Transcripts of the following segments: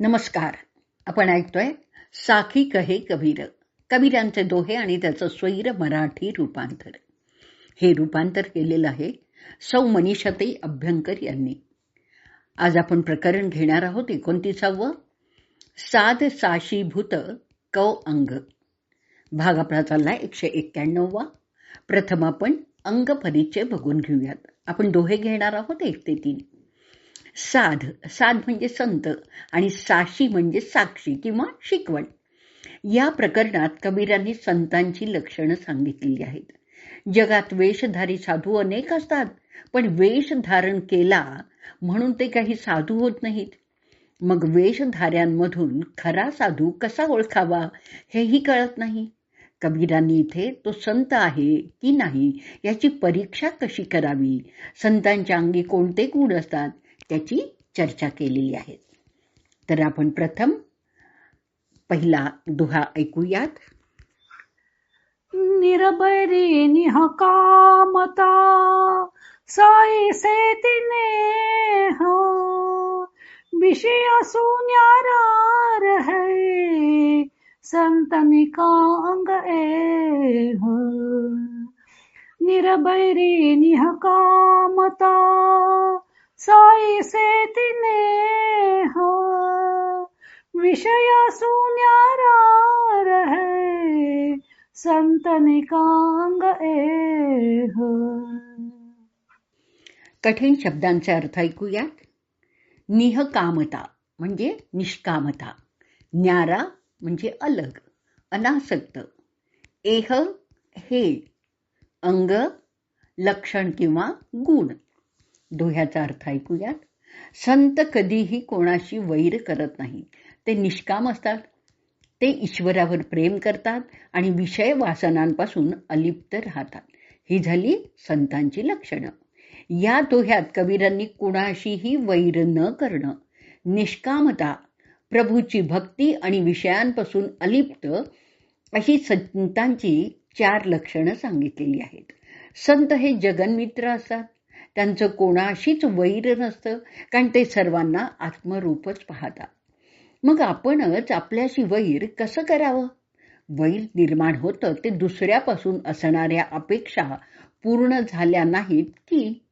नमस्कार. आपण ऐकतोय साखी कहे कबीर. कबीरांचे दोहे आणि त्याचं स्वैर मराठी रूपांतर. हे रूपांतर केलेलं आहे सौ मनीषाताई अभ्यंकर यांनी. आज आपण प्रकरण घेणार आहोत एकोणतीसावं. साध साशीभूत कौ अंग. भाग आपला चालला एकशे एक्क्याण्णववा. प्रथम आपण अंग परिचय बघून घेऊयात. आपण दोहे घेणार आहोत एक ते तीन. साध साध म्हणजे संत आणि साशी म्हणजे साक्षी किंवा शिकवण. या प्रकरणात कबीरांनी संतांची लक्षणं सांगितलेली आहेत. जगात वेशधारी साधू अनेक असतात पण वेश धारण केला म्हणून ते काही साधू होत नाहीत. मग वेशधाऱ्यांमधून खरा साधू कसा ओळखावा हेही कळत नाही. कबीरांनी इथे तो संत आहे की नाही याची परीक्षा कशी करावी? संतांच्या अंगी कोणते गुण असतात? त्याची चर्चा केलेली आहे. तर आपण प्रथम पहिला दुहा ऐकूयात. निरबरी निहकामता साई से तिने विषय सुन्यार है संतनी का अंग ए निरबरी निहकामता साई से तिने विषय सुन्यारा रहे संत निकांग ए कठीण शब्दांचे अर्थ ऐकूयात. निहकामता म्हणजे निष्कामता. न्यारा म्हणजे अलग अनासक्त. एह हे. अंग लक्षण किंवा गुण. दोह्याचा अर्थ ऐकूयात. संत कधीही कोणाशी वैर करत नाही ते निष्काम असतात. ते ईश्वरावर प्रेम करतात आणि विषय वासनांपासून अलिप्त राहतात. ही झाली संतांची लक्षणं. या दोह्यात कबीरांनी कुणाशीही वैर न करणं. निष्कामता प्रभूची भक्ती आणि विषयांपासून अलिप्त अशी संतांची चार लक्षणं सांगितलेली आहेत. संत हे जगनमित्र असतात. त्यांचं कोणाशीच वैर नसतं कारण ते सर्वांना आत्मरूपच पाहतात. मग आपणच आपल्याशी वैर कसं करावं? वैर निर्माण होतं ते दुसऱ्यापासून असणाऱ्या अपेक्षा पूर्ण झाल्या नाहीत की?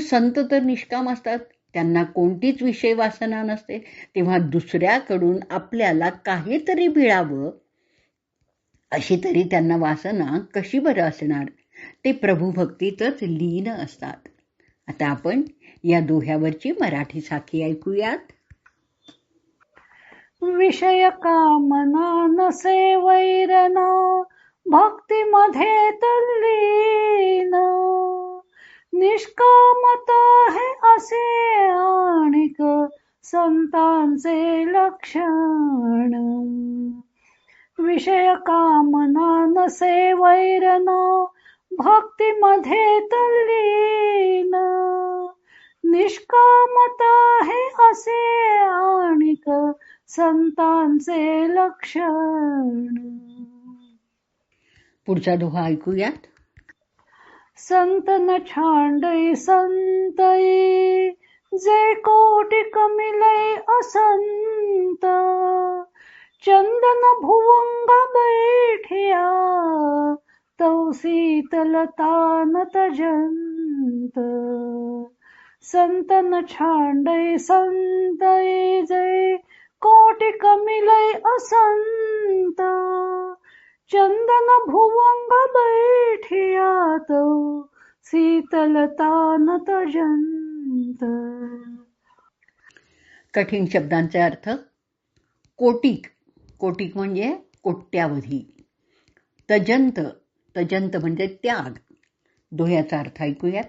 संत तर निष्काम असतात त्यांना कोणतीच विषय वासना नसते तेव्हा दुसऱ्याकडून आपल्याला काहीतरी मिळावं. अशी तरी त्यांना वासना कशी बरं असणार? ते प्रभुभक्तीतच लीन असतात. आता आपण या दोह्यावरची मराठी साखी ऐकूयात. विषय कामना नसे वैरना मध्ये तल्लीन. निष्कामता हे असे आणिक संतांचे लक्षण. विषय कामना नसे वैरना मध्ये तल्लीन. निष्कामता हे असे आणिक संतांचे लक्षण. पुढचा दोहा ऐकूयात. संत न छांडई संतई जे कोटी कमिलय असंत. चंदन भुवंग बैठिया. तौ शीतलता तजंत संतन छांडय संतय जय। कोटी कमिलय असंत। चंदन भुवंग बैठियात। तो शीतलता तजंत कठीण शब्दांचे अर्थ कोटिक. कोटिक म्हणजे कोट्यावधी. तजंत. तजंत म्हणजे त्याग. दोह्याचा अर्थ ऐकूयात.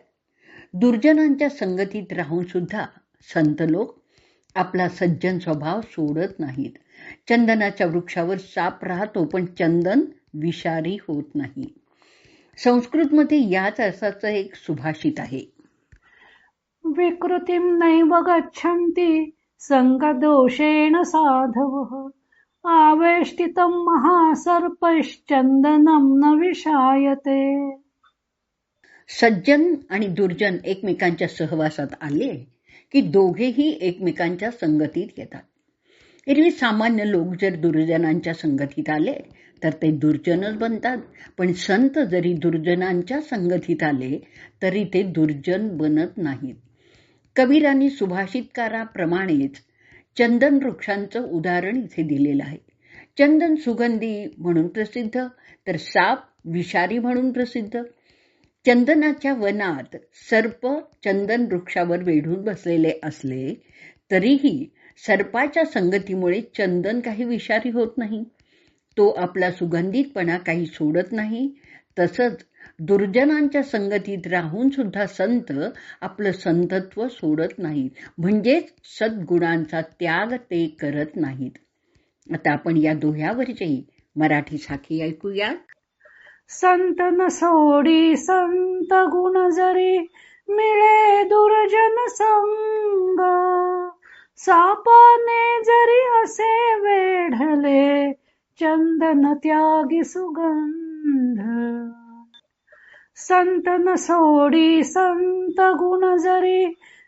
दुर्जनांच्या संगतीत राहून सुद्धा संत लोक आपला सज्जन स्वभाव सोडत नाहीत. चंदनाच्या वृक्षावर साप राहतो पण चंदन विषारी होत नाही. संस्कृतमध्ये याच अर्थाचं एक सुभाषित आहे. विकृतीम नैव गच्छन्ति संगदोषेण साधव. आवेष्टितं महासर्पश्चंदनम न विषायते. सज्जन आणि दुर्जन एकमेकांच्या सहवासात आले की दोघेही एकमेकांच्या संगतीत येतात. एरवी सामान्य लोक जर दुर्जनांच्या संगतीत आले तर ते दुर्जनच बनतात. पण संत जरी दुर्जनांच्या संगतीत आले तरी ते दुर्जन बनत नाहीत. कबीरांनी सुभाषितकाराप्रमाणेच चंदन वृक्षांचं उदाहरण इथे दिलेलं आहे. चंदन सुगंधी म्हणून प्रसिद्ध तर साप विषारी म्हणून प्रसिद्ध. चंदनाच्या वनात सर्प चंदन वृक्षावर वेढून बसलेले असले तरीही सर्पाच्या संगतीमुळे चंदन काही विषारी होत नाही. तो आपला सुगंधितपणा काही सोडत नाही. तसंच दुर्जनांच्या संगतीत राहून सुद्धा संत आपलं संतत्व सोडत नाहीत. म्हणजेच सद्गुणांचा त्याग ते करत नाहीत. आता आपण या दोह्यावरची मराठी साखी ऐकूया संत न सोडी संत गुण जरी मिळे दुर्जन संग सापाने जरी असे वेढले चंदन त्यागी सुगंध. संत न सोडी संत गुण जरी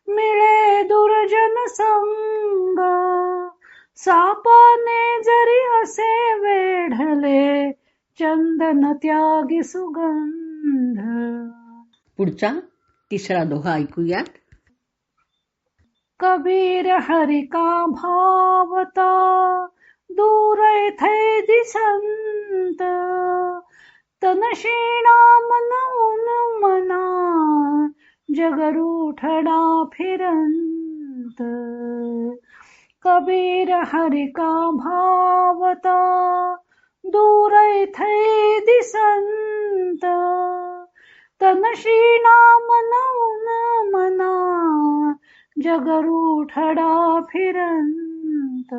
मिळे दुर्जन संग. सापाने जरी असे वेढले चंदन त्यागी सुगंध. पुढचा तिसरा दोहा ऐकूयात. कबीर हरि का भावता दूर थे दिसंत. तनशीणा मन उन मना जगरूठडा फिरंत। कबीर हरिका भावता दूर दिसंत। तनशीणा मन मना जगरूठडा फिरंत।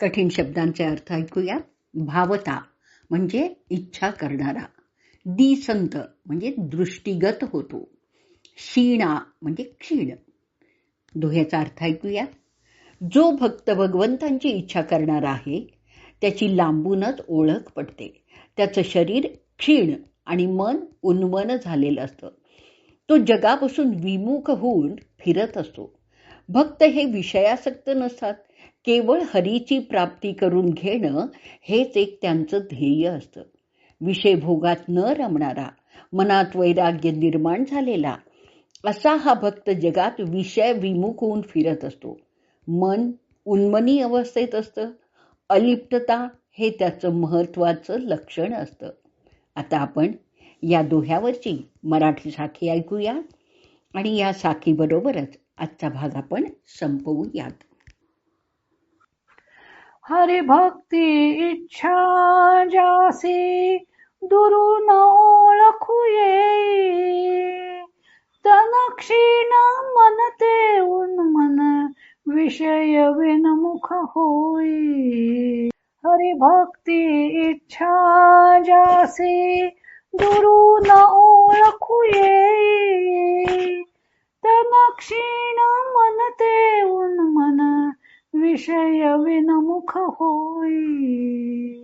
कठीण शब्दांचे अर्थ ऐकूया. भावता. म्हणजे इच्छा करणारा. दिसंत म्हणजे दृष्टीगत होतो. क्षीणा म्हणजे क्षीण. दोह्याचा अर्थ ऐकूया. जो भक्त भगवंतांची इच्छा करणारा आहे त्याची लांबूनच ओळख पडते त्याचं शरीर क्षीण आणि मन उन्मन झालेलं असतं. तो जगापासून विमुख होऊन फिरत असतो. भक्त हे विषयासक्त नसतात. केवळ हरीची प्राप्ती करून घेणं हेच एक त्यांचं ध्येय असतं. विषय भोगात न रमणारा मनात वैराग्य निर्माण झालेला असा हा भक्त जगात विषय विमुख होऊन फिरत असतो. मन उन्मनी अवस्थेत असतं. अलिप्तता हे त्याचं महत्वाचं लक्षण असतं. आता आपण या दोह्यावरची मराठी साखी ऐकूया आणि या साखीबरोबरच आजचा भाग आपण संपवूयात. हरिभक्ती इच्छा जासी दुरून ओळखू ये तन क्षीण मन ते उन्मन विषय विनमुख होई। हरिभक्ती इच्छा जासी दुरून ओळखू ये तन क्षीण मन ते उन्मन विषय विनमुख होई